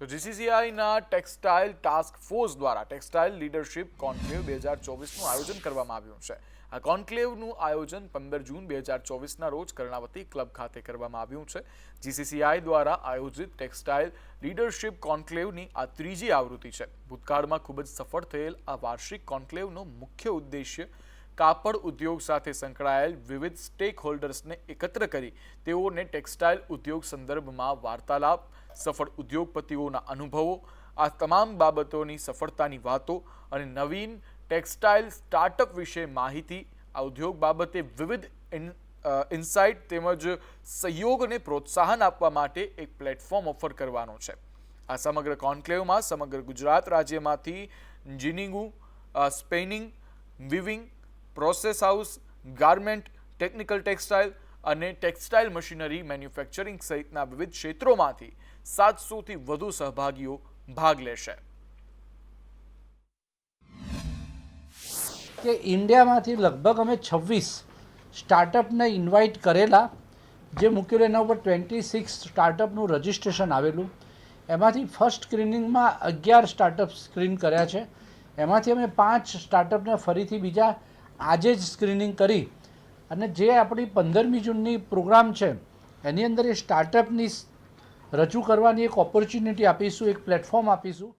તો જીસીસીઆઈના textile task force દ્વારા ટેક્સટાઇલ લીડરશિપ કોન્ક્લેવ બે હજાર ચોવીસનું આયોજન કરવામાં આવ્યું છે. આ કોન્ક્લેવનું આયોજન પંદર જૂન બે હજાર ચોવીસના રોજ કર્ણાવતી ક્લબ ખાતે કરવામાં આવ્યું છે. જીસીસીઆઈ દ્વારા આયોજિત ટેક્સટાઇલ લીડરશિપ કોન્ક્લેવની આ ત્રીજી આવૃત્તિ છે. ભૂતકાળમાં ખૂબ જ સફળ થયેલ આ વાર્ષિક કોન્ક્લેવનો મુખ્ય ઉદ્દેશ્ય કાપડ ઉદ્યોગ સાથે સંકળાયેલ વિવિધ સ્ટેક હોલ્ડર્સને એકત્ર કરી તેઓને ટેક્સટાઇલ ઉદ્યોગ સંદર્ભમાં વાર્તાલાપ, સફળ ઉદ્યોગપતિઓના અનુભવો, આ તમામ બાબતોની સફળતાની વાતો અને નવીન ટેક્સટાઇલ સ્ટાર્ટઅપ વિશે માહિતી, આ ઉદ્યોગ બાબતે વિવિધ ઇન- ઇન્સાઇટ તેમજ સહયોગને પ્રોત્સાહન આપવા માટે એક પ્લેટફોર્મ ઓફર કરવાનો છે. આ સમગ્ર કોન્ક્લેવમાં સમગ્ર ગુજરાત રાજ્યમાંથી ginning spinning weaving process house garment technical textile અને ટેક્સટાઇલ મશીનરી મેન્યુફેક્ચરિંગ સહિતના વિવિધ ક્ષેત્રોમાંથી સાતસોથી વધુ સહભાગીઓ ભાગ લેશે. કે ઇન્ડિયામાંથી લગભગ અમે છવ્વીસ સ્ટાર્ટઅપને ઇન્વાઇટ કરેલા, જે મૂકેલું એના ઉપર ટ્વેન્ટી સિક્સ સ્ટાર્ટઅપનું રજિસ્ટ્રેશન આવેલું. એમાંથી ફર્સ્ટ સ્ક્રીનિંગમાં અગિયાર સ્ટાર્ટઅપ સ્ક્રીન કર્યા છે. એમાંથી અમે પાંચ સ્ટાર્ટઅપને ફરીથી બીજા આજે જ સ્ક્રીનિંગ કરી અને જે આપણી પંદરમી જૂનની પ્રોગ્રામ છે, એની અંદર એ સ્ટાર્ટઅપની રજૂ કરવાની એક ઓપોર્ચ્યુનિટી આપીશું, એક પ્લેટફોર્મ આપીશું.